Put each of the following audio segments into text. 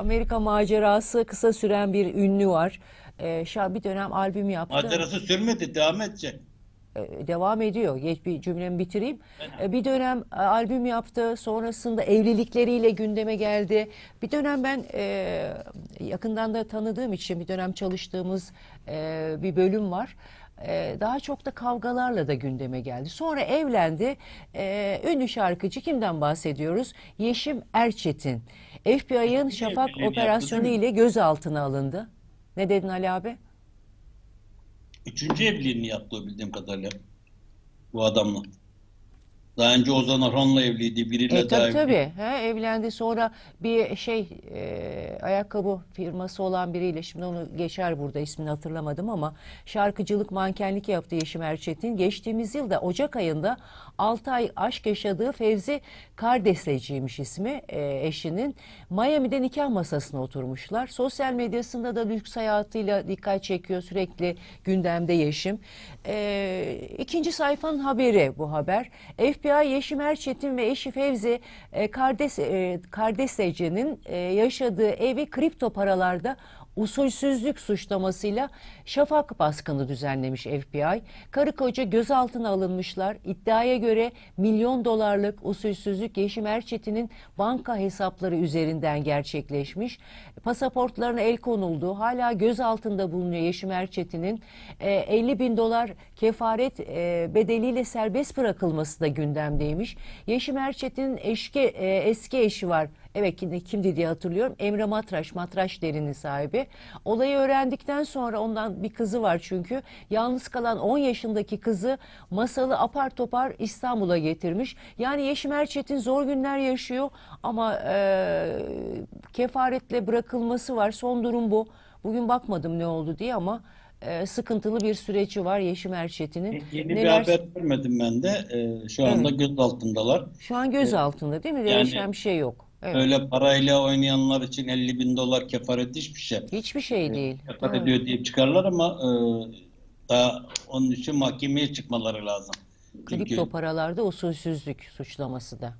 Amerika macerası kısa süren bir ünlü var. Ee, şa- bir dönem albüm yaptı. Macerası sürmedi, devam edecek. Ee, devam ediyor. Geç bir cümlemi bitireyim. Ee, bir dönem e, albüm yaptı. Sonrasında evlilikleriyle gündeme geldi. Bir dönem ben e, yakından da tanıdığım için bir dönem çalıştığımız e, bir bölüm var. E, daha çok da kavgalarla da gündeme geldi. Sonra evlendi. E, ünlü şarkıcı kimden bahsediyoruz? Yeşim Erçetin. FBI'ın Şafak yaptı, operasyonu ile gözaltına alındı. Ne dedin Ali abi? Üçüncü evliliğini yaptı bildiğim kadarıyla. Bu adamla. Daha önce Ozan Orhan'la evliydi. Biriyle E, daha tabii evli. tabii. He, evlendi sonra bir şey e, ayakkabı firması olan biriyle şimdi onu geçer burada ismini hatırlamadım ama şarkıcılık mankenlik yaptı Yeşim Erçetin. Geçtiğimiz yılda Ocak ayında 6 ay aşk yaşadığı Fevzi Kardesleciymiş ismi e, eşinin. Miami'de nikah masasına oturmuşlar. Sosyal medyasında da lüks hayatıyla dikkat çekiyor sürekli gündemde Yeşim. E, ikinci sayfanın haberi bu haber. FBI Yeşim Erçetin ve eşi Fevzi e, Kardes, e, Kardeseci'nin e, yaşadığı evi kripto paralarda usulsüzlük suçlamasıyla şafak baskını düzenlemiş FBI. Karı koca gözaltına alınmışlar. İddiaya göre milyon dolarlık usulsüzlük Yeşim Erçetin'in banka hesapları üzerinden gerçekleşmiş. Pasaportlarına el konuldu. Hala gözaltında bulunuyor Yeşim Erçetin'in. E, 50 bin dolar kefaret e, bedeliyle serbest bırakılması da gündemdeymiş. Yeşim Erçetin'in eşki, e, eski eşi var. Evet kimdi, kimdi diye hatırlıyorum. Emre Matraş, Matraş derinin sahibi. Olayı öğrendikten sonra ondan bir kızı var çünkü. Yalnız kalan 10 yaşındaki kızı masalı apar topar İstanbul'a getirmiş. Yani Yeşim Erçetin zor günler yaşıyor ama e, kefaretle bırakılması var. Son durum bu. Bugün bakmadım ne oldu diye ama e, sıkıntılı bir süreci var Yeşim Erçetin'in. Yeni bir Neler- haber görmedim ben de. Ee, şu anda gözaltındalar. Şu an gözaltında değil mi? Yani- Değişen bir şey yok. Evet. Öyle parayla oynayanlar için 50 bin dolar kefaret hiçbir şey. Hiçbir şey değil. Kefaret Evet. ödeyip çıkarlar ama e, daha onun için mahkemeye çıkmaları lazım. Çünkü Kripto paralarda usulsüzlük suçlaması da.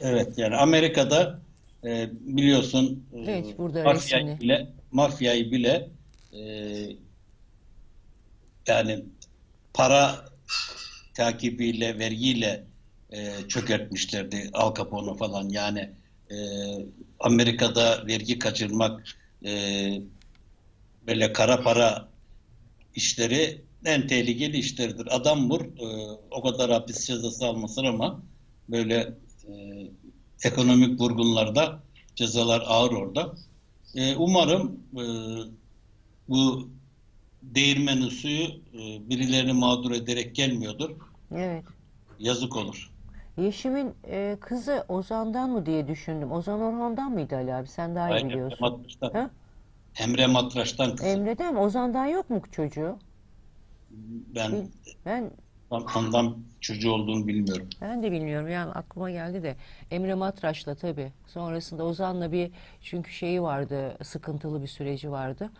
evet yani Amerika'da e, biliyorsun e, Evet, burada mafyayı resmini. bile mafyayı bile e, yani para takibiyle, vergiyle e, çökertmişlerdi Al Capone falan. Yani e, Amerika'da vergi kaçırmak, e, böyle kara para işleri en tehlikeli işlerdir. Adam vur, e, o kadar hapis cezası almasın ama böyle e, ekonomik vurgunlarda cezalar ağır orada. E, umarım e, bu değirmenin suyu e, birilerini mağdur ederek gelmiyordur. Evet. Yazık olur. Yeşim'in e, kızı Ozan'dan mı diye düşündüm. Ozan Orhan'dan mıydı Ali abi? Sen daha iyi Emre biliyorsun. Matraş'tan, Ha? Emre Matraş'tan kızı. Emre'den mi? Ozan'dan yok mu çocuğu? Ben Ben ondan çocuğu olduğunu bilmiyorum. ben de bilmiyorum. Yani aklıma geldi de Emre Matraş'la tabii. Sonrasında Ozan'la bir çünkü şeyi vardı, sıkıntılı bir süreci vardı.